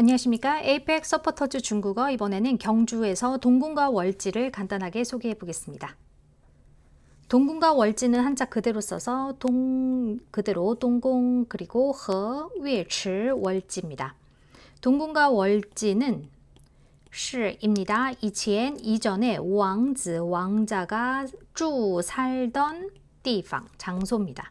안녕하십니까. APEC 서포터즈 중국어 이번에는 경주에서 동궁과 월지를 간단하게 소개해 보겠습니다. 동궁과 월지는 한자 그대로 써서 동 그대로 동궁 그리고 허 위치 월지입니다. 동궁과 월지는 시입니다. 이치엔 이전에 왕즈 왕자가 주 살던 地方 장소입니다.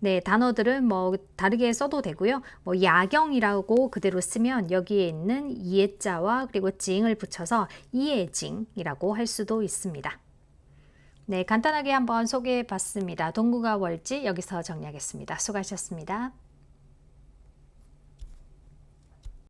네, 단어들은 뭐 다르게 써도 되고요. 뭐 야경이라고 그대로 쓰면 여기에 있는 예자와 그리고 징을 붙여서 이예징이라고 할 수도 있습니다. 네, 간단하게 한번 소개해 봤습니다. 동구가 월지 여기서 정리하겠습니다. 수고하셨습니다.